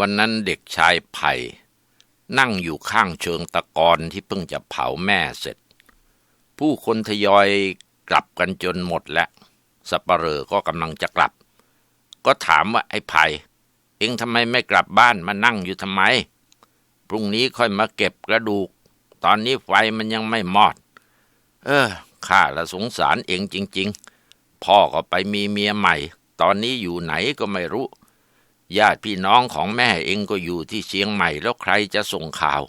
วันนั้นเด็กชายไผ่นั่งอยู่ข้างเชิงตะกอนที่เพิ่งจะเผาแม่เสร็จ ผู้คนทยอยกลับกันจนหมดแล้วสัปเหร่อก็กำลังจะกลับ ก็ถามว่าไอ้ไผ่เองทำไมไม่กลับบ้านมานั่งอยู่ทำไม พรุ่งนี้ค่อยมาเก็บกระดูก ตอนนี้ไฟมันยังไม่มอด เออข้าละสงสารเองจริง ๆ พ่อก็ไปมีเมียใหม่ ตอนนี้อยู่ไหนก็ไม่รู้ ญาติพี่น้องของแม่เองก็อยู่ที่เชียงใหม่แล้วใครจะส่งข่าว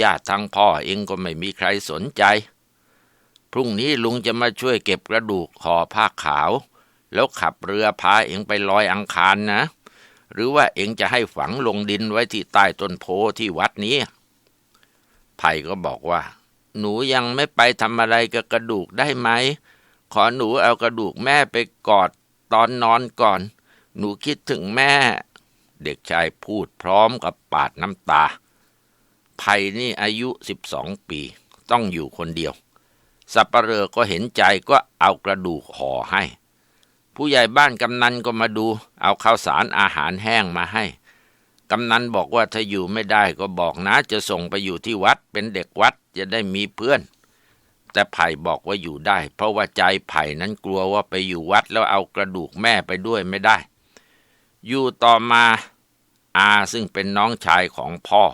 ญาติทางพ่อเองก็ไม่มีใครสนใจ พรุ่งนี้ลุงจะมาช่วยเก็บกระดูกห่อผ้าขาว แล้วขับเรือพาเองไปลอยอังคารนะ หรือว่าเองจะให้ฝังลงดินไว้ที่ใต้ต้นโพที่วัดนี้ไผ่ก็บอกว่า หนูยังไม่ไปทำอะไรกับกระดูกได้ไหม ขอหนูเอากระดูกแม่ไปกอดตอนนอนก่อน หนูคิดถึงแม่ เด็กชายพูดพร้อมกับปาดน้ำตาไผ่นี่อายุสิบสองปี ต้องอยู่คนเดียว สับปะเลอก็เห็นใจก็เอากระดูกห่อให้ ผู้ใหญ่บ้านกำนันก็มาดู เอาข้าวสารอาหารแห้งมาให้ กำนันบอกว่าถ้าอยู่ไม่ได้ก็บอกนะจะส่งไปอยู่ที่วัดเป็นเด็กวัดจะได้มีเพื่อน แต่ไผ่บอกว่าอยู่ได้ เพราะว่าใจไผ่นั้นกลัวว่าไปอยู่วัดแล้วเอากระดูกแม่ไปด้วยไม่ได้ อยู่ต่อมาอาซึ่งเป็นน้องชายของพ่อ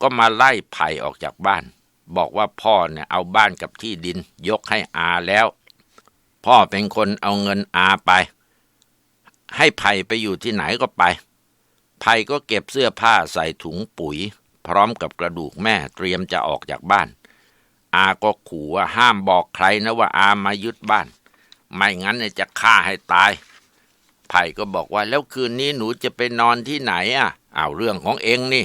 ก็มาไล่ไผ่ออกจากบ้าน บอกว่าพ่อเนี่ยเอาบ้านกับที่ดินยกให้อาแล้ว พ่อเป็นคนเอาเงินอาไป ให้ไผ่ไปอยู่ที่ไหนก็ไปไผ่ก็เก็บเสื้อผ้าใส่ถุงปุ๋ย พร้อมกับกระดูกแม่เตรียมจะออกจากบ้าน อาก็ขู่ว่าห้ามบอกใครนะว่าอามายึดบ้าน ไม่งั้นเนี่ยจะฆ่าให้ตาย ไผ่ก็บอกว่าแล้วคืนนี้หนูจะไปนอนที่ไหนอะอ้าวเรื่องของเองนี่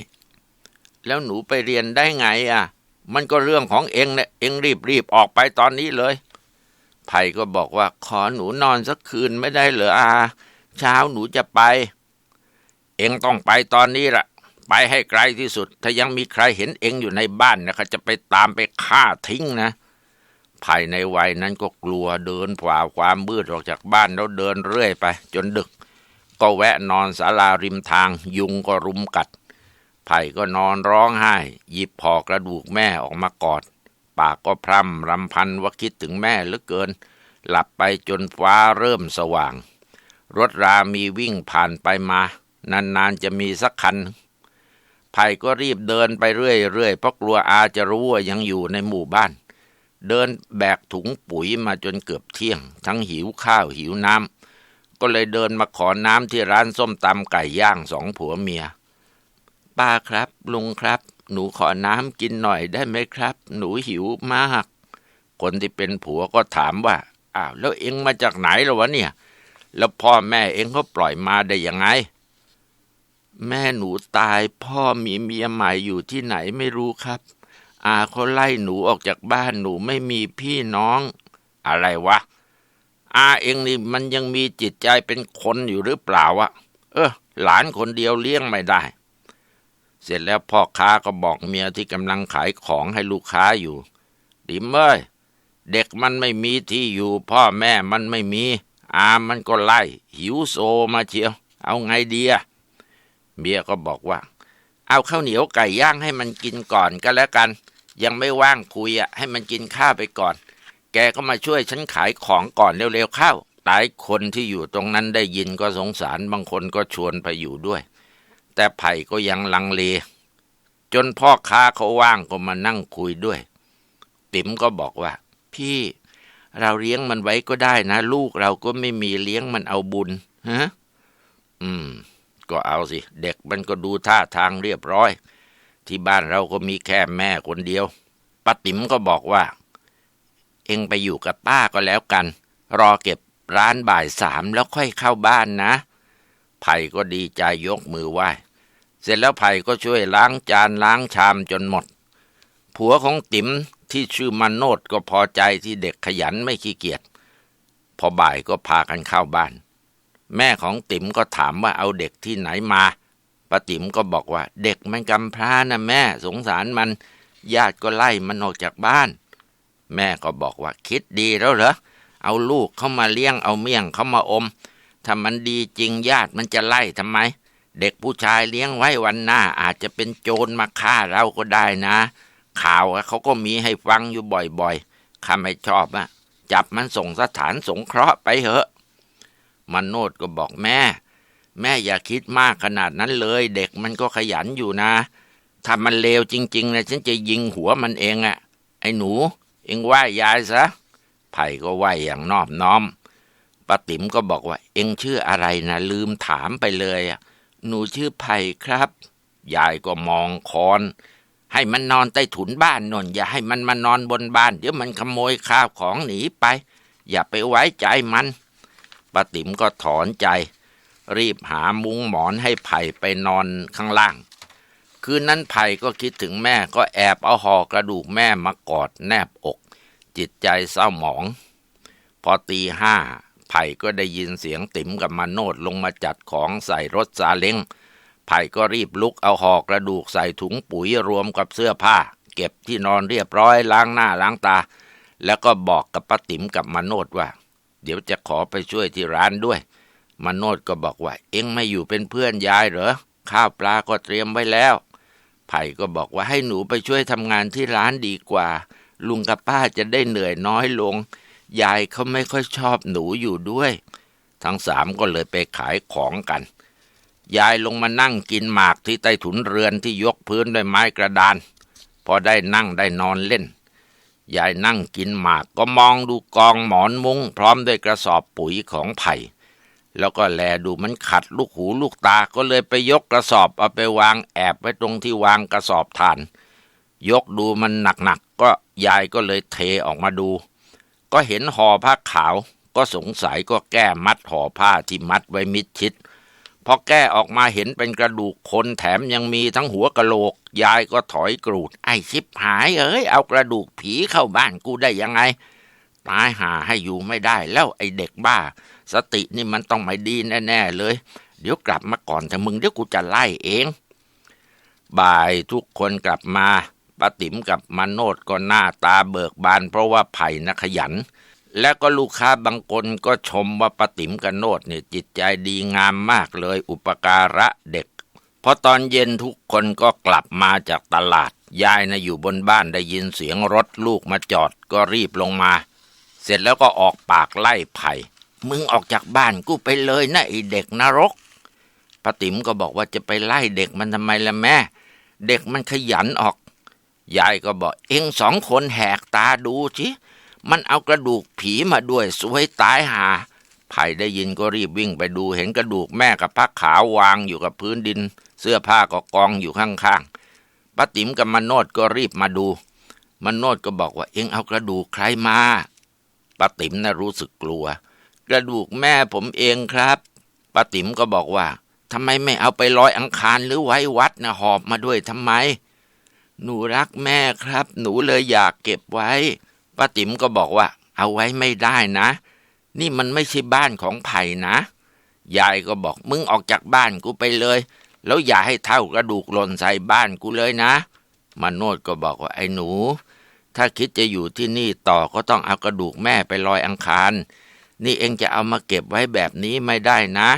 แล้วหนูไปเรียนได้ไงอะ มันก็เรื่องของเองเนี่ยเองรีบรีบออกไปตอนนี้เลยไผ่ก็บอกว่าขอหนูนอนสักคืนไม่ได้เหรออาเช้าหนูจะไป เองต้องไปตอนนี้ละไปให้ไกลที่สุด ถ้ายังมีใครเห็นเองอยู่ในบ้านนะครับจะไปตามไปฆ่าทิ้งนะ ภายในวัยนั้นก็กลัวเดินฝ่าความมืดออกจากบ้านแล้วเดินเรื่อยไป จนดึก ก็แวะนอนศาลาริมทาง ยุงก็รุมกัด ไผ่ก็นอนร้องไห้ หยิบพอกระดูกแม่ออกมากอด ปากก็พร่ำรำพันว่าคิดถึงแม่เหลือเกิน หลับไปจนฟ้าเริ่มสว่าง รถรามีวิ่งผ่านไปมา นานๆจะมีสักคันไผ่ก็รีบเดินไปเรื่อยๆเพราะกลัวอาจะรู้ว่ายังอยู่ในหมู่บ้าน เดินแบกถุงปุ๋ยมาจนเกือบเที่ยง ทั้งหิวข้าวหิวน้ำก็เลยเดินมาขอน้ำที่ร้านส้มตำไก่ย่างสองผัวเมีย ป้าครับ ลุงครับ หนูขอน้ำกินหน่อยได้ไหมครับ หนูหิวมาก คนที่เป็นผัวก็ถามว่า อ้าวแล้วเอ็งมาจากไหนล่ะวะเนี่ย แล้วพ่อแม่เอ็งเขาปล่อยมาได้ยังไง แม่หนูตายพ่อมีเมียใหม่อยู่ที่ไหนไม่รู้ครับ อาเขาไล่หนูออกจากบ้านหนูไม่มีพี่น้อง อะไรวะ อาเองนี่มันยังมีจิตใจเป็นคนอยู่หรือเปล่าวะเออ หลานคนเดียวเลี้ยงไม่ได้ เสร็จแล้วพ่อค้าก็บอกเมียที่กำลังขายของให้ลูกค้าอยู่ดิมเอ้ยเด็กมันไม่มีที่อยู่ พ่อแม่มันไม่มี อามันก็ไล่ หิวโซมาเชียว เอาไงดีอะเมียก็บอกว่า เอาข้าวเหนียวไก่ย่างให้มันกินก่อนก็แล้วกัน ยังไม่ว่างคุยอะ ให้มันกินข้าวไปก่อน แกก็มาช่วยฉันขายของก่อนเร็วๆเข้าหลายคนที่อยู่ตรงนั้นได้ยินก็สงสารบางคนก็ชวนไปอยู่ด้วย แต่ไผ่ก็ยังลังเล จนพ่อค้าเขาว่างก็มานั่งคุยด้วย ติ๋มก็บอกว่า พี่เราเลี้ยงมันไว้ก็ได้นะ ลูกเราก็ไม่มีเลี้ยงมันเอาบุญฮะอืม ก็เอาสิ เด็กมันก็ดูท่าทางเรียบร้อย ที่บ้านเราก็มีแค่แม่คนเดียวป้าติ๋มก็บอกว่า เอ็งไปอยู่กับป้าก็แล้วกัน รอเก็บร้านบ่ายสามแล้วค่อยเข้าบ้านนะไผ่ก็ดีใจยกมือไหว้ เสร็จแล้วไผ่ก็ช่วยล้างจานล้างชามจนหมด ผัวของติ๋มที่ชื่อมันโนดก็พอใจที่เด็กขยันไม่ขี้เกียจ พอบ่ายก็พากันเข้าบ้าน แม่ของติ๋มก็ถามว่าเอาเด็กที่ไหนมา ป้าติ๋มก็บอกว่า เด็กมันกำพร้านะแม่ สงสารมัน ญาติก็ไล่มันออกจากบ้าน แม่ก็บอกว่าคิดดีแล้วเหรอ เอาลูกเข้ามาเลี้ยงเอาเมี่ยงเข้ามาอม ถ้ามันดีจริงญาติมันจะไล่ทำไม เด็กผู้ชายเลี้ยงไว้วันหน้า อาจจะเป็นโจรมาฆ่าเราก็ได้นะ ข่าวเขาก็มีให้ฟังอยู่บ่อยๆข้าไม่ชอบอะจับมันส่งสถานสงเคราะห์ไปเถอะ มนโนดก็บอกแม่ แม่อย่าคิดมากขนาดนั้นเลย เด็กมันก็ขยันอยู่นะ ถ้ามันเลวจริงๆนะฉันจะยิงหัวมันเองอะไอ้หนู เองไหว้ยายซะไผ่ก็ไหว้อย่างนอบน้อมป้าติ๋มก็บอกว่า เองชื่ออะไรนะลืมถามไปเลยอะหนูชื่อไผ่ครับ ยายก็มองคอน ให้มันนอนใต้ถุนบ้านนนอย่าให้มันมานอนบนบ้าน เดี๋ยวมันขโมยข้าวของหนีไป อย่าไปไว้ใจมันป้าติ๋มก็ถอนใจ รีบหามุ้งหมอนให้ไผ่ไปนอนข้างล่าง คืนนั้นไผ่ก็คิดถึงแม่ก็แอบเอาห่อกระดูกแม่มากอดแนบอก จิตใจเศร้าหมอง พอตีห้าไผ่ก็ได้ยินเสียงติ๋มกับมาโนดลงมาจัดของใส่รถซาเล้งไผ่ก็รีบลุกเอาห่อกระดูกใส่ถุงปุ๋ยรวมกับเสื้อผ้า เก็บที่นอนเรียบร้อยล้างหน้าล้างตา แล้วก็บอกกับป้าติ๋มกับมาโนดว่า เดี๋ยวจะขอไปช่วยที่ร้านด้วย มโนดก็บอกว่า เอ็งไม่อยู่เป็นเพื่อนยายเหรอ ข้าวปลาก็เตรียมไว้แล้ว ไผ่ก็บอกว่าให้หนูไปช่วยทำงานที่ร้านดีกว่า ลุงกับป้าจะได้เหนื่อยน้อยลง ยายเขาไม่ค่อยชอบหนูอยู่ด้วย ทั้งสามก็เลยไปขายของกัน ยายลงมานั่งกินหมากที่ใต้ถุนเรือนที่ยกพื้นด้วยไม้กระดาน พอได้นั่งได้นอนเล่นยายนั่งกินหมากก็มองดูกองหมอนมุง้งพร้อมด้วยกระสอบปุ๋ยของไผ่ แล้วก็แลดูมันขัดลูกหูลูกตาก็เลยไปยกกระสอบเอาไปวางแอบไว้ตรงที่วางกระสอบทาน ยกดูมันหนักๆก็ยายก็เลยเทออกมาดู ก็เห็นห่อผ้าขาว ก็สงสัยก็แก้มัดห่อผ้าที่มัดไว้มิดชิดพอแก้ออกมาเห็นเป็นกระดูกคนแถมยังมีทั้งหัวกะโหลก ยายก็ถอยกรูด ไอ้ชิบหายเอ้ยเอากระดูกผีเข้าบ้านกูได้ยังไง ตายหาให้อยู่ไม่ได้แล้วไอ้เด็กบ้า สตินี่มันต้องไม่ดีแน่ๆเลย เดี๋ยวกลับมาก่อนแต่มึงเดี๋ยวกูจะไล่เอง บ่ายทุกคนกลับมาป้าติ๋มกับมาโนดก็หน้าตาเบิกบาน เพราะว่าไผ่นะขยัน และก็ลูกค้าบางคนก็ชมว่าป้าติ๋มกับโนดเนี่ยจิตใจดีงามมากเลยอุปการะเด็กพอตอนเย็นทุกคนก็กลับมาจากตลาด ยายนะอยู่บนบ้านได้ยินเสียงรถลูกมาจอดก็รีบลงมา เสร็จแล้วก็ออกปากไล่ไผ่มึงออกจากบ้านกูไปเลยนะไอเด็กนรกป้าติ๋มก็บอกว่าจะไปไล่เด็กมันทำไมล่ะแม่ เด็กมันขยันออก ยายก็บอกเอ็งสองคนแหกตาดูสิมันเอากระดูกผีมาด้วยสวยตายหาไผ่ได้ยินก็รีบวิ่งไปดูเห็นกระดูกแม่กับผ้าขาววางอยู่กับพื้นดิน เสื้อผ้าก็กองอยู่ข้างๆป้าติ๋มกับมโนดก็รีบมาดูมโนดก็บอกว่าเอ็งเอากระดูกใครมา ป้าติ๋มน่ะรู้สึกกลัว กระดูกแม่ผมเองครับป้าติ๋มก็บอกว่าทำไมไม่เอาไปลอยอังคารหรือไว้วัดนะหอบมาด้วยทำไม หนูรักแม่ครับ หนูเลยอยากเก็บไว้ป้าติ๋มก็บอกว่า เอาไว้ไม่ได้นะ นี่มันไม่ใช่บ้านของไผ่นะ ยายก็บอกมึงออกจากบ้านกูไปเลย แล้วอย่าให้เท่ากระดูกหล่นใส่บ้านกูเลยนะมาโนดก็บอกว่าไอ้หนู ถ้าคิดจะอยู่ที่นี่ต่อก็ต้องเอากระดูกแม่ไปลอยอังคาร นี่เองจะเอามาเก็บไว้แบบนี้ไม่ได้นะ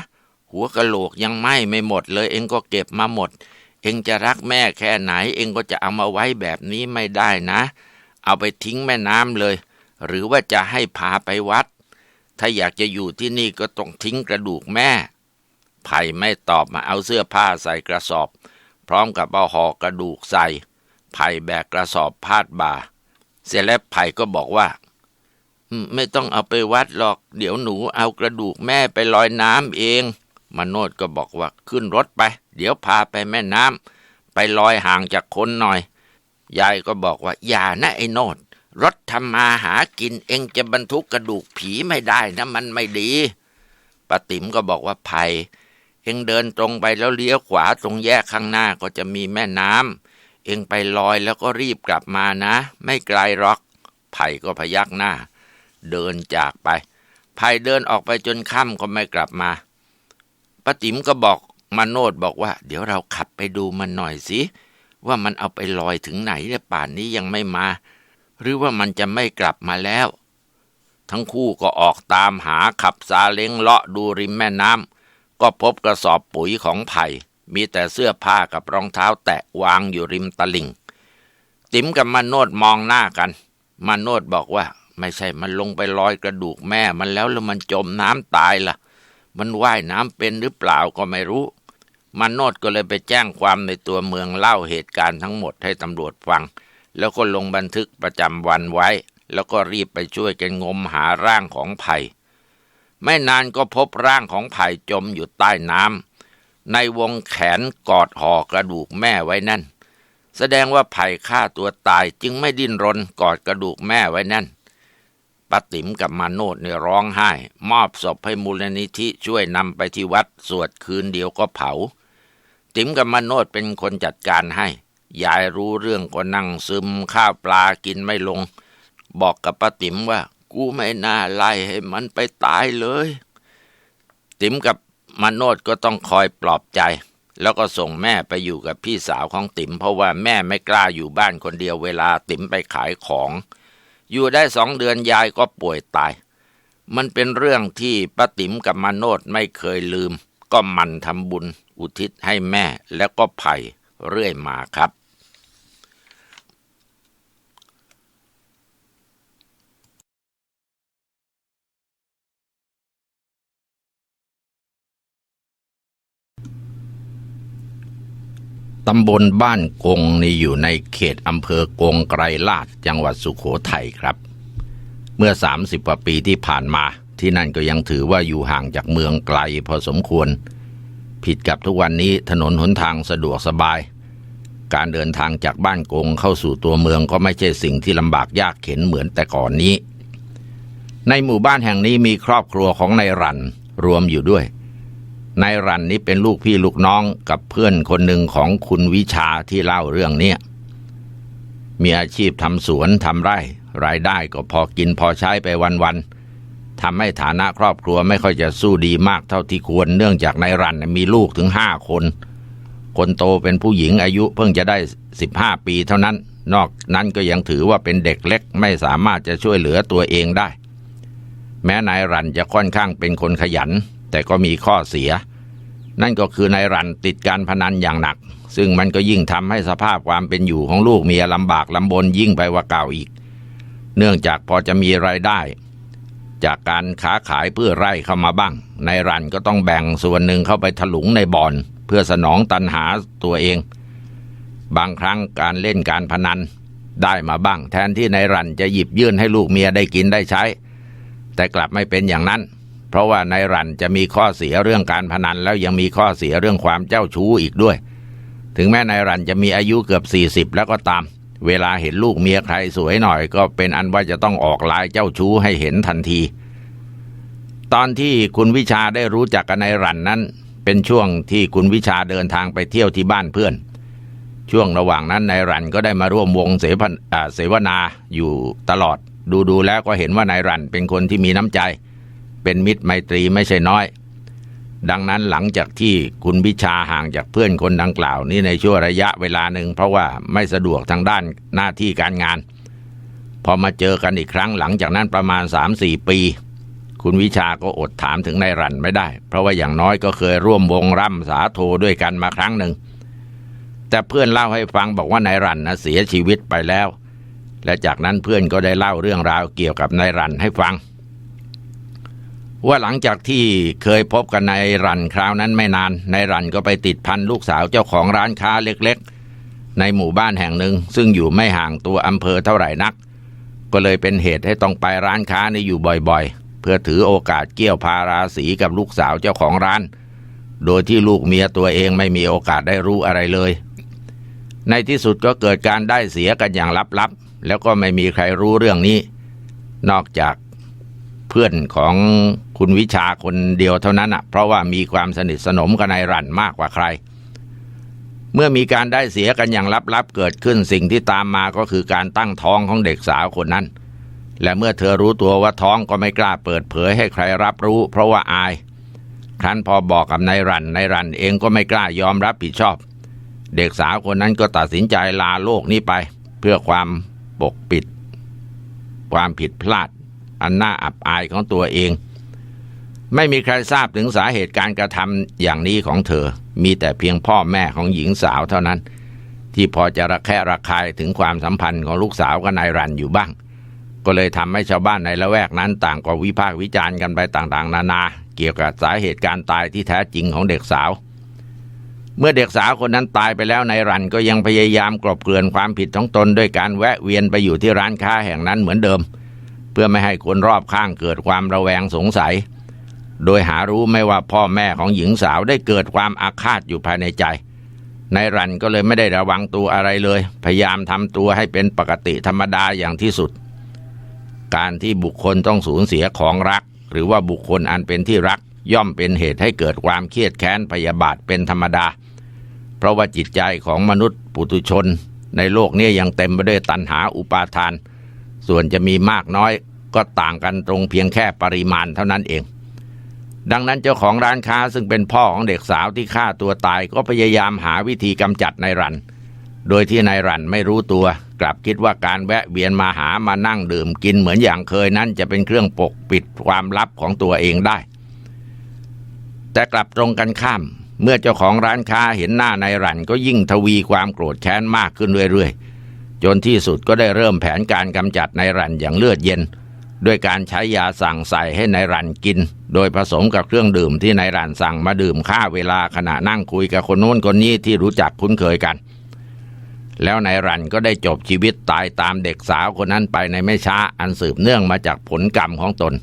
หัวกะโหลกยังไหม้ไม่หมดเลย เองก็เก็บมาหมด เองจะรักแม่แค่ไหน เองก็จะเอามาไว้แบบนี้ไม่ได้นะ เอาไปทิ้งแม่น้ำเลย หรือว่าจะให้พาไปวัด ถ้าอยากจะอยู่ที่นี่ก็ต้องทิ้งกระดูกแม่ไผ่ไม่ตอบมาเอาเสื้อผ้าใส่กระสอบ พร้อมกับเอาห่อกระดูกใส่ไผ่แบกกระสอบพาดบ่า เสร็จแล้วไผ่ก็บอกว่า ไม่ต้องเอาไปวัดหรอก เดี๋ยวหนูเอากระดูกแม่ไปลอยน้ำเองมโนดก็บอกว่าขึ้นรถไป เดี๋ยวพาไปแม่น้ำไปลอยห่างจากคนหน่อย ยายก็บอกว่า อย่านะไอ้โนดรถทำมาหากินเองจะบรรทุกกระดูกผีไม่ได้นะมันไม่ดีป้าติ๋มก็บอกว่าไผ่เองเดินตรงไปแล้วเลี้ยวขวาตรงแยกข้างหน้าก็จะมีแม่น้ำ เองไปลอยแล้วก็รีบกลับมานะ ไม่ไกลหรอก ไผ่ก็พยักหน้า เดินจากไป ไผ่เดินออกไปจนค่ำก็ไม่กลับมาป้าติ๋มก็บอกมาโนดบอกว่า เดี๋ยวเราขับไปดูมันหน่อยสิว่ามันเอาไปลอยถึงไหนเนี่ยป่านนี้ยังไม่มา หรือว่ามันจะไม่กลับมาแล้ว ทั้งคู่ก็ออกตามหาขับซาเล้งเลาะดูริมแม่น้ำก็พบกระสอบปุ๋ยของไผ่ มีแต่เสื้อผ้ากับรองเท้าแตะวางอยู่ริมตลิ่ง ติ๋มกับมาโนดมองหน้ากันมาโนดบอกว่า ไม่ใช่มันลงไปลอยกระดูกแม่มันแล้วแล้วมันจมน้ำตายละ่ะ มันว่ายน้ำเป็นหรือเปล่าก็ไม่รู้มาโนดก็เลยไปแจ้งความในตัวเมืองเล่าเหตุการณ์ทั้งหมดให้ตำรวจฟัง แล้วก็ลงบันทึกประจำวันไว้ แล้วก็รีบไปช่วยกันงมหาร่างของไผ่ไม่นานก็พบร่างของไผ่จมอยู่ใต้น้ำ ในวงแขนกอดห่อกระดูกแม่ไว้นั่น แสดงว่าไผ่ฆ่าตัวตายจึงไม่ดิ้นรนกอดกระดูกแม่ไว้นั่นป้าติ๋มกับมาโนดเนี่ยร้องไห้ มอบศพให้มูลนิธิช่วยนำไปที่วัดสวดคืนเดียวก็เผา ติ๋มกับมาโนดเป็นคนจัดการให้ ยายรู้เรื่องก็นั่งซึมข้าวปลากินไม่ลง บอกกับป้าติ๋มว่า กูไม่น่าไล่ให้มันไปตายเลย ติ๋มกับ มโนดก็ต้องคอยปลอบใจ แล้วก็ส่งแม่ไปอยู่กับพี่สาวของติ๋มเพราะว่าแม่ไม่กล้าอยู่บ้านคนเดียวเวลาติ๋มไปขายของ อยู่ได้สองเดือนยายก็ป่วยตาย มันเป็นเรื่องที่ป้าติ๋มกับมโนดไม่เคยลืม ก็มันทำบุญ อุทิศให้แม่แล้วก็ไผ่เรื่อยมาครับ ตำบลบ้านกงนี่อยู่ในเขตอำเภอกงไกรลาดจังหวัดสุขโขทัยครับ เมื่อ 30กว่าปีที่ผ่านมาที่นั่นก็ยังถือว่าอยู่ห่างจากเมืองไกลพอสมควร ผิดกับทุกวันนี้ถนนหนทางสะดวกสบาย การเดินทางจากบ้านกงเข้าสู่ตัวเมืองก็ไม่ใช่สิ่งที่ลำบากยากเข็นเหมือนแต่ก่อนนี้ ในหมู่บ้านแห่งนี้มีครอบครัวของนายรันรวมอยู่ด้วย นายรันนี้เป็นลูกพี่ลูกน้องกับเพื่อนคนหนึ่งของคุณวิชาที่เล่าเรื่องเนี้ยมีอาชีพทำสวนทำไร่ รายได้ก็พอกินพอใช้ไปวันๆทำให้ฐานะครอบครัวไม่ค่อยจะสู้ดีมากเท่าที่ควรเนื่องจากนายรันมีลูกถึงห้าคน คนโตเป็นผู้หญิงอายุเพิ่งจะได้สิบห้าปีเท่านั้น นอกนั้นก็ยังถือว่าเป็นเด็กเล็กไม่สามารถจะช่วยเหลือตัวเองได้ แม้นายรันจะค่อนข้างเป็นคนขยัน แต่ก็มีข้อเสีย นั่นก็คือนายรันติดการพนันอย่างหนัก ซึ่งมันก็ยิ่งทำให้สภาพความเป็นอยู่ของลูกเมียลำบากลำบนยิ่งไปกว่าเก่าอีก เนื่องจากพอจะมีรายได้ จากการค้าขายเพื่อไร่เข้ามาบ้างนายรันก็ต้องแบ่งส่วนหนึ่งเข้าไปถลุงในบ่อน เพื่อสนองตันหาตัวเอง บางครั้งการเล่นการพนันได้มาบ้าง แทนที่นายรันจะหยิบยื่นให้ลูกเมียได้กินได้ใช้ แต่กลับไม่เป็นอย่างนั้น เพราะว่านายรันจะมีข้อเสียเรื่องการพนัน แล้วยังมีข้อเสียเรื่องความเจ้าชู้อีกด้วย ถึงแม้นายรันจะมีอายุเกือบ 40 แล้วก็ตาม เวลาเห็นลูกเมียใครสวยหน่อย ก็เป็นอันว่าจะต้องออกลายเจ้าชู้ให้เห็นทันที ตอนที่คุณวิชาได้รู้จักกับนายรันนั้น เป็นช่วงที่คุณวิชาเดินทางไปเที่ยวที่บ้านเพื่อน ช่วงระหว่างนั้นนายรันก็ได้มาร่วมวงเสเสวนาอยู่ตลอดดูดูๆแล้วก็เห็นว่านายรันเป็นคนที่มีน้ำใจเเป็นมิตรไมตรีไม่ใช่น้อย ดังนั้นหลังจากที่คุณวิชาห่างจากเพื่อนคนดังกล่าวนี้ในช่วงระยะเวลาหนึ่งเพราะว่าไม่สะดวกทางด้านหน้าที่การงาน พอมาเจอกันอีกครั้งหลังจากนั้นประมาณ 3-4 ปี คุณวิชาก็อดถามถึงนายรันไม่ได้ เพราะว่าอย่างน้อยก็เคยร่วมวงร่ำสาโทด้วยกันมาครั้งหนึ่งแต่เพื่อนเล่าให้ฟังบอกว่านายรันนะเสียชีวิตไปแล้ว และจากนั้นเพื่อนก็ได้เล่าเรื่องราวเกี่ยวกับนายรันให้ฟัง ว่าหลังจากที่เคยพบกันในรันคราวนั้นไม่นานนายรันก็ไปติดพันลูกสาวเจ้าของร้านค้าเล็กๆ ในหมู่บ้านแห่งหนึ่ง ซึ่งอยู่ไม่ห่างตัวอำเภอเท่าไหร่นัก ก็เลยเป็นเหตุให้ต้องไปร้านค้านี้อยู่บ่อยๆ เพื่อถือโอกาสเกี่ยวพาราสีกับลูกสาวเจ้าของร้าน โดยที่ลูกเมียตัวเองไม่มีโอกาสได้รู้อะไรเลย ในที่สุดก็เกิดการได้เสียกันอย่างลับๆแล้วก็ไม่มีใครรู้เรื่องนี้ นอกจาก เพื่อนของคุณวิชาคนเดียวเท่านั้นอะ เพราะว่ามีความสนิทสนมกับนายรันมากกว่าใคร เมื่อมีการได้เสียกันอย่างลับๆเกิดขึ้นสิ่งที่ตามมาก็คือการตั้งท้องของเด็กสาวคนนั้น และเมื่อเธอรู้ตัวว่าท้องก็ไม่กล้าเปิดเผยให้ใครรับรู้ เพราะว่าอาย ครั้นพอบอกกับนายรันนายรันเองก็ไม่กล้ายอมรับผิดชอบ เด็กสาวคนนั้นก็ตัดสินใจลาโลกนี้ไป เพื่อความปกปิด ความผิดพลาด อันน่าอับอายของตัวเอง ไม่มีใครทราบถึงสาเหตุการกระทำอย่างนี้ของเธอ มีแต่เพียงพ่อแม่ของหญิงสาวเท่านั้น ที่พอจะระแคะระคายถึงความสัมพันธ์ของลูกสาวกับนายรันอยู่บ้าง ก็เลยทำให้ชาวบ้านในละแวกนั้นต่างก็วิพากษ์วิจารณ์กันไปต่างๆ นานา เกี่ยวกับสาเหตุการตายที่แท้จริงของเด็กสาวเมื่อเด็กสาวคนนั้นตายไปแล้วนายรันก็ยังพยายามกลบเกลื่อนความผิดของตนด้วยการแวะเวียนไปอยู่ที่ร้านค้าแห่งนั้นเหมือนเดิม พื่อไม่ให้คนรอบข้างเกิดความระแวงสงสัย โดยหารู้ไม่ว่าพ่อแม่ของหญิงสาวได้เกิดความอาฆาตอยู่ภายในใจนายรันก็เลยไม่ได้ระวังตัวอะไรเลย พยายามทำตัวให้เป็นปกติธรรมดาอย่างที่สุด การที่บุคคลต้องสูญเสียของรัก หรือว่าบุคคลอันเป็นที่รัก ย่อมเป็นเหตุให้เกิดความเครียดแค้นพยาบาทเป็นธรรมดา เพราะว่าจิตใจของมนุษย์ปุถุชน ในโลกนี้ยังเต็มไปด้วยตัณหาอุปาทาน ส่วนจะมีมากน้อย ก็ต่างกันตรงเพียงแค่ปริมาณเท่านั้นเอง ดังนั้นเจ้าของร้านค้าซึ่งเป็นพ่อของเด็กสาวที่ฆ่าตัวตายก็พยายามหาวิธีกำจัดนายรัน โดยที่นายรันไม่รู้ตัว กลับคิดว่าการแวะเวียนมาหามานั่งดื่มกินเหมือนอย่างเคยนั้นจะเป็นเครื่องปกปิดความลับของตัวเองได้ แต่กลับตรงกันข้าม เมื่อเจ้าของร้านค้าเห็นหน้านายรันก็ยิ่งทวีความโกรธแค้นมากขึ้นเรื่อยๆจนที่สุดก็ได้เริ่มแผนการกำจัดนายรันอย่างเลือดเย็น ด้วยการใช้ยาสั่งใส่ให้นายรันกิน โดยผสมกับเครื่องดื่มที่นายรันสั่งมาดื่มฆ่าเวลาขณะนั่งคุยกับคนโน้นคนนี้ที่รู้จักคุ้นเคยกัน แล้วนายรันก็ได้จบชีวิตตายตามเด็กสาวคนนั้นไปในไม่ช้าอันสืบเนื่องมาจากผลกรรมของตน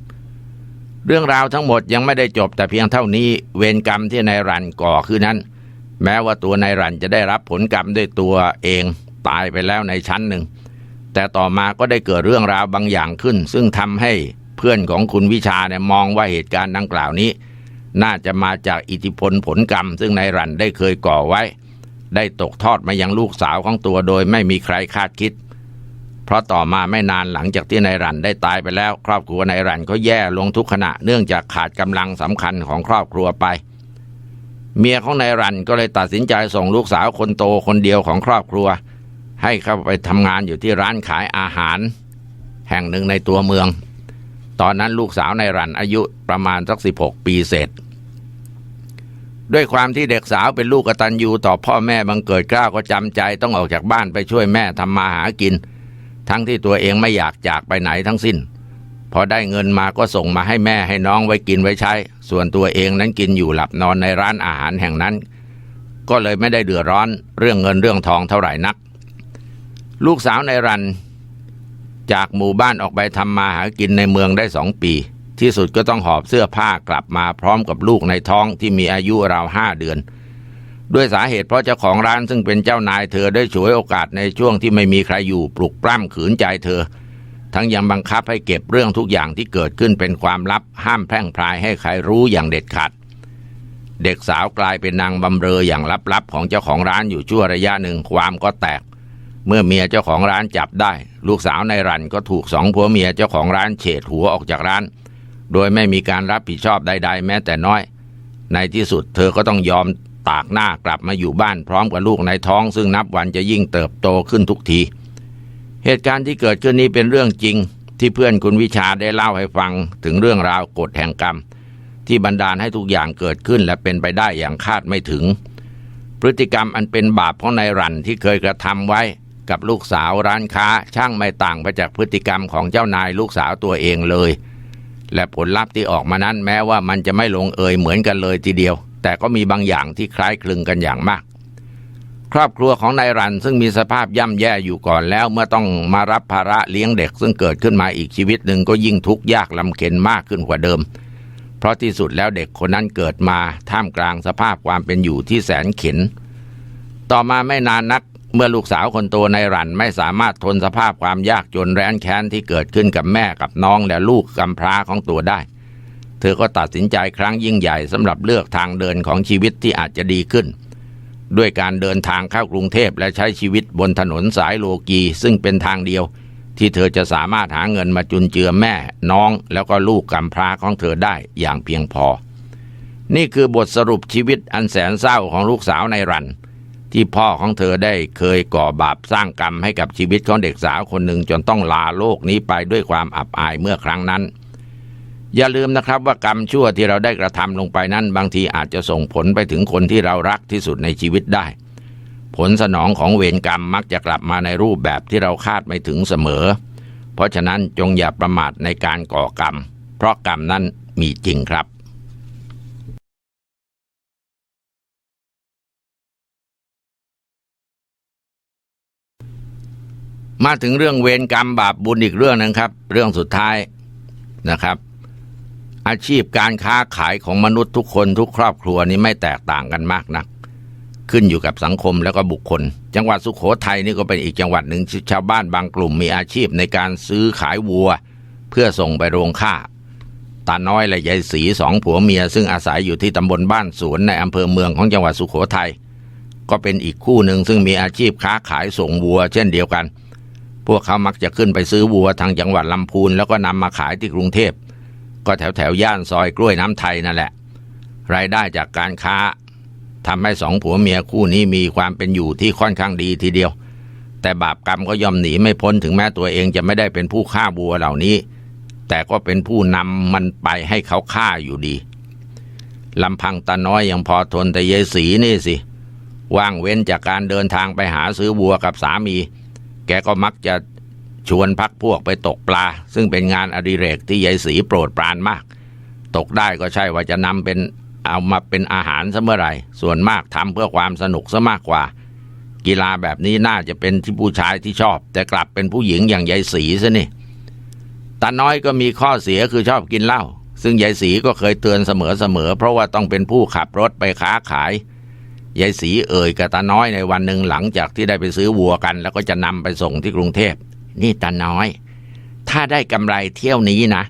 เรื่องราวทั้งหมดยังไม่ได้จบแต่เพียงเท่านี้เวรกรรมที่นายรันก่อคือนั้น แม้ว่าตัวนายรันจะได้รับผลกรรมด้วยตัวเองตายไปแล้วในชั้นหนึ่ง แต่ต่อมาก็ได้เกิดเรื่องราวบางอย่างขึ้น ซึ่งทำให้เพื่อนของคุณวิชาเนี่ยมองว่าเหตุการณ์ดังกล่าวนี้ น่าจะมาจากอิทธิพลผลกรรม ซึ่งนายรันได้เคยก่อไว้ ได้ตกทอดมายังลูกสาวของตัวโดยไม่มีใครคาดคิด เพราะต่อมาไม่นานหลังจากที่นายรันได้ตายไปแล้ว ครอบครัวนายรันก็แย่ลงทุกขณะเนื่องจากขาดกำลังสำคัญของครอบครัวไปเมียของนายรันก็เลยตัดสินใจส่งลูกสาวคนโตคนเดียวของครอบครัว ให้เข้าไปทำงานอยู่ที่ร้านขายอาหาร แห่งหนึ่งในตัวเมือง ตอนนั้นลูกสาวในรันอายุประมาณสักสิบหกปีเศษ ด้วยความที่เด็กสาวเป็นลูกกตัญญูต่อพ่อแม่บังเกิดกล้าก็จำใจต้องออกจากบ้านไปช่วยแม่ทำมาหากิน ทั้งที่ตัวเองไม่อยากจากไปไหนทั้งสิ้น พอได้เงินมาก็ส่งมาให้แม่ให้น้องไว้กินไว้ใช้ ส่วนตัวเองนั้นกินอยู่หลับนอนในร้านอาหารแห่งนั้น ก็เลยไม่ได้เดือดร้อนเรื่องเงินเรื่องทองเท่าไหร่นัก ลูกสาวในรัน จากหมู่บ้านออกไปทำมาหากินในเมืองได้สองปี ที่สุดก็ต้องหอบเสื้อผ้ากลับมาพร้อมกับลูกในท้องที่มีอายุราวห้าเดือน ด้วยสาเหตุเพราะเจ้าของร้านซึ่งเป็นเจ้านายเธอได้ฉวยโอกาสในช่วงที่ไม่มีใครอยู่ปลุกปล้ำขืนใจเธอ ทั้งยังบังคับให้เก็บเรื่องทุกอย่างที่เกิดขึ้นเป็นความลับห้ามแพร่งพรายให้ใครรู้อย่างเด็ดขาดเด็กสาวกลายเป็นนางบำเรออย่างลับๆของเจ้าของร้านอยู่ชั่วระยะหนึ่งความก็แตก เมื่อเมียเจ้าของร้านจับได้ ลูกสาวในรันก็ถูกสองผัวเมียเจ้าของร้านเฉดหัวออกจากร้าน โดยไม่มีการรับผิดชอบใด ๆ แม้แต่น้อย ในที่สุดเธอก็ต้องยอมตากหน้ากลับมาอยู่บ้านพร้อมกับลูกในท้อง ซึ่งนับวันจะยิ่งเติบโตขึ้นทุกที เหตุการณ์ที่เกิดขึ้นนี้เป็นเรื่องจริง ที่เพื่อนคุณวิชาได้เล่าให้ฟังถึงเรื่องราวกฎแห่งกรรม ที่บันดาลให้ทุกอย่างเกิดขึ้นและเป็นไปได้อย่างคาดไม่ถึง พฤติกรรมอันเป็นบาปของนายรันที่เคยกระทำไว้ กับลูกสาวร้านค้าช่างไม่ต่างไปจากพฤติกรรมของเจ้านายลูกสาวตัวเองเลย และผลลัพธ์ที่ออกมานั้นแม้ว่ามันจะไม่ลงเอยเหมือนกันเลยทีเดียว แต่ก็มีบางอย่างที่คล้ายคลึงกันอย่างมาก ครอบครัวของนายรันซึ่งมีสภาพย่ำแย่อยู่ก่อนแล้วเมื่อต้องมารับภาระเลี้ยงเด็ก ซึ่งเกิดขึ้นมาอีกชีวิตหนึ่งก็ยิ่งทุกข์ยากลำเค็ญมากขึ้นกว่าเดิม เพราะที่สุดแล้วเด็กคนนั้นเกิดมาท่ามกลางสภาพความเป็นอยู่ที่แสนเข็นต่อมาไม่นานนัก เมื่อลูกสาวคนโตในรันไม่สามารถทนสภาพความยากจนแร้นแค้นที่เกิดขึ้นกับแม่กับน้องและลูกกำพร้าของตัวได้ เธอก็ตัดสินใจครั้งยิ่งใหญ่สำหรับเลือกทางเดินของชีวิตที่อาจจะดีขึ้น ด้วยการเดินทางเข้ากรุงเทพและใช้ชีวิตบนถนนสายโลกีซึ่งเป็นทางเดียว ที่เธอจะสามารถหาเงินมาจุนเจือแม่ น้องแล้วก็ลูกกำพร้าของเธอได้อย่างเพียงพอ นี่คือบทสรุปชีวิตอันแสนเศร้าของลูกสาวในรัน ที่พ่อของเธอได้เคยก่อบาปสร้างกรรมให้กับชีวิตของเด็กสาวคนหนึ่งจนต้องลาโลกนี้ไปด้วยความอับอายเมื่อครั้งนั้น อย่าลืมนะครับว่ากรรมชั่วที่เราได้กระทำลงไปนั้น บางทีอาจจะส่งผลไปถึงคนที่เรารักที่สุดในชีวิตได้ ผลสนองของเวรกรรมมักจะกลับมาในรูปแบบที่เราคาดไม่ถึงเสมอ เพราะฉะนั้นจงอย่าประมาทในการก่อกรรม เพราะกรรมนั้นมีจริงครับ มาถึงเรื่องเวรกรรมบาปบุญอีกเรื่องหนึงครับ เรื่องสุดท้ายนะครับ อาชีพการค้าขายของมนุษย์ทุกคนทุกครอบครัวนี้ไม่แตกต่างกันมากนัก ขึ้นอยู่กับสังคมแล้วก็บุคคล จังหวัดสุขโขทัยนี่ก็เป็นอีกจังหวัดหนึ่งชาวบ้านบางกลุ่มมีอาชีพในการซื้อขายวัว เพื่อส่งไปโรงฆ่าตาน้อยและยายสีสองผัวเมีย ซึ่งอาศัยอยู่ที่ตำบลบ้านสวนในอำเภอเมืองของจังหวัดสุขโขทัยก็เป็นอีกคู่หนึ่งซึ่งมีอาชีพค้าขายส่งวัว เช่นเดียวกัน พวกเขามักจะขึ้นไปซื้อวัวทางจังหวัดลำพูนแล้วก็นำมาขายที่กรุงเทพ ก็แถวแถวย่านซอยกล้วยน้ำไทยนั่นแหละ รายได้จากการค้าทำให้สองผัวเมียคู่นี้มีความเป็นอยู่ที่ค่อนข้างดีทีเดียว แต่บาปกรรมก็ย่อมหนีไม่พ้นถึงแม้ตัวเองจะไม่ได้เป็นผู้ฆ่าวัวเหล่านี้ แต่ก็เป็นผู้นำมันไปให้เขาฆ่าอยู่ดีลำพังตาน้อยยังพอทนแต่ยายสีนี่สิ ว่างเว้นจากการเดินทางไปหาซื้อวัวกับสามี แกก็มักจะชวนพักพวกไปตกปลา ซึ่งเป็นงานอดิเรกที่ยายสีโปรดปรานมาก ตกได้ก็ใช่ว่าจะนำเป็นเอามาเป็นอาหารซะเมื่อไหร่ ส่วนมากทำเพื่อความสนุกซะมากกว่า กีฬาแบบนี้น่าจะเป็นที่ผู้ชายที่ชอบ แต่กลับเป็นผู้หญิงอย่างยายสีซะนี่ตาน้อยก็มีข้อเสียคือชอบกินเหล้าซึ่งยายสีก็เคยเตือนเสมอๆเพราะว่าต้องเป็นผู้ขับรถไปค้าขาย ยายสีเอ่ยกับตาน้อยในวันหนึ่งหลังจากที่ได้ไปซื้อวัวกัน แล้วก็จะนำไปส่งที่กรุงเทพ นี่ตาน้อย ถ้าได้กำไรเที่ยวนี้นะ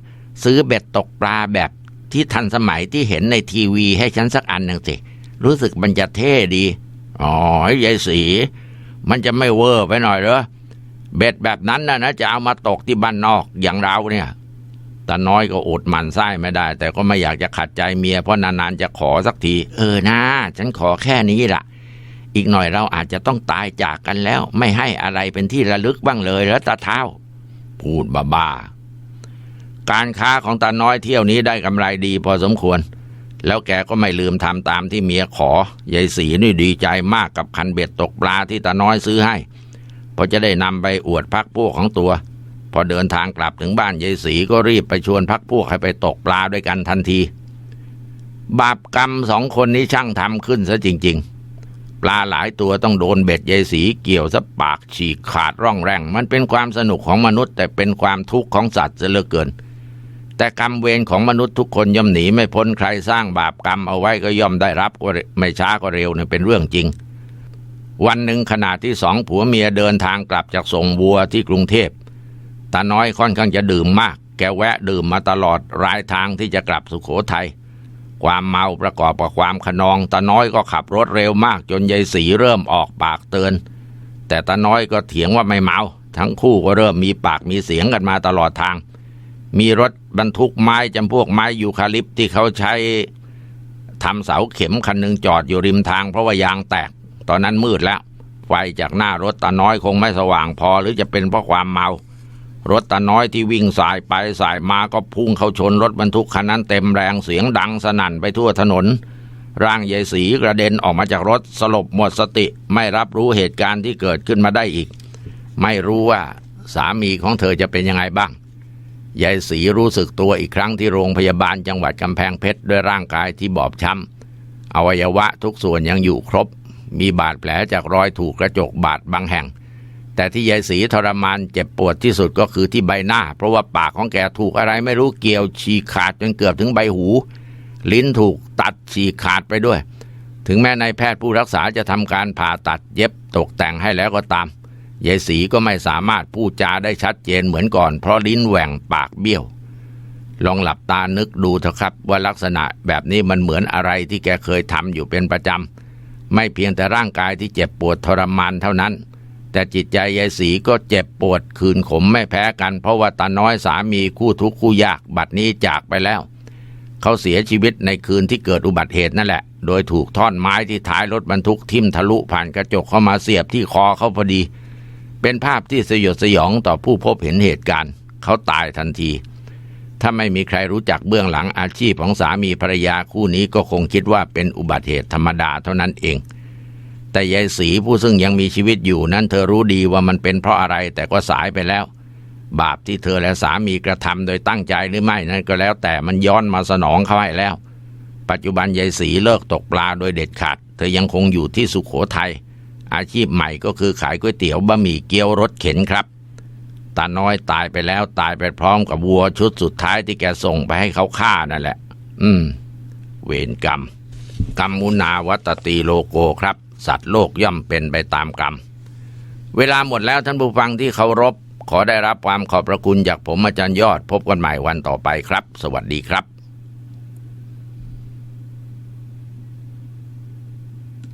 ซื้อเบ็ดตกปลาแบบที่ทันสมัยที่เห็นในทีวีให้ฉันสักอันหนึ่งสิ รู้สึกมันจะเท่ดี อ๋อยายสีมันจะไม่เวอร์ไปหน่อยเหรอเบ็ดแบบนั้นนะนะจะเอามาตกที่บ้านนอกอย่างเราเนี่ย ตาน้อยก็อดมันไส้ไม่ได้ แต่ก็ไม่อยากจะขัดใจเมียเพราะนานๆจะขอสักที เออนะ ฉันขอแค่นี้ล่ะ อีกหน่อยเราอาจจะต้องตายจากกันแล้ว ไม่ให้อะไรเป็นที่ระลึกบ้างเลยแล้วตาเท้า พูดบ้าๆการค้าของตาน้อยเที่ยวนี้ได้กำไรดีพอสมควร แล้วแกก็ไม่ลืมทำตามที่เมียขอยายสีนี่ดีใจมากกับคันเบ็ดตกปลาที่ตาน้อยซื้อให้เพราะจะได้นำไปอวดพักพวกของตัว พอเดินทางกลับถึงบ้านยายสีก็รีบไปชวนพักพวกให้ไปตกปลาด้วยกันทันที บาปกรรมสองคนนี้ช่างทำขึ้นซะจริง ๆ ปลาหลายตัวต้องโดนเบ็ดยายสีเกี่ยวซะปากฉีกขาดร่องแรง มันเป็นความสนุกของมนุษย์ แต่เป็นความทุกข์ของสัตว์เสียเหลือเกิน แต่กรรมเวรของมนุษย์ทุกคนย่อมหนีไม่พ้นใครสร้างบาปกรรมเอาไว้ก็ย่อมได้รับก็ไม่ช้าก็เร็วเนี่ยเป็นเรื่องจริง วันหนึ่งขณะที่สองผัวเมียเดินทางกลับจากส่งวัวที่กรุงเทพาน้อยค่อนข้างจะดื่มมาก แกแวะดื่มมาตลอดรายทางที่จะกลับสุขโขทัยความเมาประกอบกับความขนองตาน้อยก็ขับรถเร็วมากจนยายสีเริ่มออกปากเตือน แต่ตาน้อยก็เถียงว่าไม่เมา ทั้งคู่ก็เริ่มมีปากมีเสียงกันมาตลอดทาง มีรถบรรทุกไม้จำพวกไม้ยูคาลิปที่เขาใช้ทำเสาเข็มคันหนึ่งจอดอยู่ริมทางเพราะว่ายางแตก ตอนนั้นมืดแล้ว ไฟจากหน้ารถตาน้อยคงไม่สว่างพอหรือจะเป็นเพราะความเมา รถตาน้อยที่วิ่งสายไปสายมาก็พุ่งเข้าชนรถบรรทุกคันนั้นเต็มแรงเสียงดังสนั่นไปทั่วถนน ร่างยายสีกระเด็นออกมาจากรถสลบหมดสติไม่รับรู้เหตุการณ์ที่เกิดขึ้นมาได้อีก ไม่รู้ว่าสามีของเธอจะเป็นยังไงบ้างยายสีรู้สึกตัวอีกครั้งที่โรงพยาบาลจังหวัดกำแพงเพชรด้วยร่างกายที่บอบช้ำอวัยวะทุกส่วนยังอยู่ครบ มีบาดแผลจากรอยถูกกระจกบาดบางแห่ง แต่ที่ยายสีทรมานเจ็บปวดที่สุดก็คือที่ใบหน้า เพราะว่าปากของแกถูกอะไรไม่รู้เกี่ยวฉีกขาดจนเกือบถึงใบหู ลิ้นถูกตัดฉีกขาดไปด้วย ถึงแม้นายแพทย์ผู้รักษาจะทำการผ่าตัดเย็บตกแต่งให้แล้วก็ตามยายศรีก็ไม่สามารถพูดจาได้ชัดเจนเหมือนก่อน เพราะลิ้นแหว่งปากเบี้ยว ลองหลับตานึกดูเถอะครับ ว่าลักษณะแบบนี้มันเหมือนอะไรที่แกเคยทำอยู่เป็นประจำไม่เพียงแต่ร่างกายที่เจ็บปวดทรมานเท่านั้น แต่จิตใจยายศรีก็เจ็บปวดคืนขมไม่แพ้กัน เพราะว่าตาน้อยสามีคู่ทุกข์คู่ยากบัดนี้จากไปแล้ว เขาเสียชีวิตในคืนที่เกิดอุบัติเหตุนั่นแหละ โดยถูกท่อนไม้ที่ท้ายรถบรรทุกทิ่มทะลุผ่านกระจกเข้ามาเสียบที่คอเขาพอดี เป็นภาพที่สยดสยองต่อผู้พบเห็นเหตุการณ์ เขาตายทันที ถ้าไม่มีใครรู้จักเบื้องหลังอาชีพของสามีภรรยาคู่นี้ก็คงคิดว่าเป็นอุบัติเหตุธรรมดาเท่านั้นเอง แต่ยายศรีผู้ซึ่งยังมีชีวิตอยู่นั้นเธอรู้ดีว่ามันเป็นเพราะอะไรแต่ก็สายไปแล้ว บาปที่เธอและสามีกระทำโดยตั้งใจหรือไม่นั้นก็แล้วแต่มันย้อนมาสนองเขาให้แล้ว ปัจจุบันยายศรีเลิกตกปลาโดยเด็ดขาด เธอยังคงอยู่ที่สุขโขทัยอาชีพใหม่ก็คือขายก๋วยเตี๋ยวบะหมี่เกี๊ยวรถเข็นครับตาน้อยตายไปแล้วตายไปพร้อมกับวัวชุดสุดท้ายที่แกส่งไปให้เขาฆ่านั่นแหละ อืม เวรกรรม กรรมมุนาวัตตีโลโกครับ สัตว์โลกย่อมเป็นไปตามกรรม เวลาหมดแล้วท่านผู้ฟังที่เคารพ ขอได้รับความขอบพระคุณจากผมอาจารย์ยอด พบกันใหม่วันต่อไปครับ สวัสดีครับ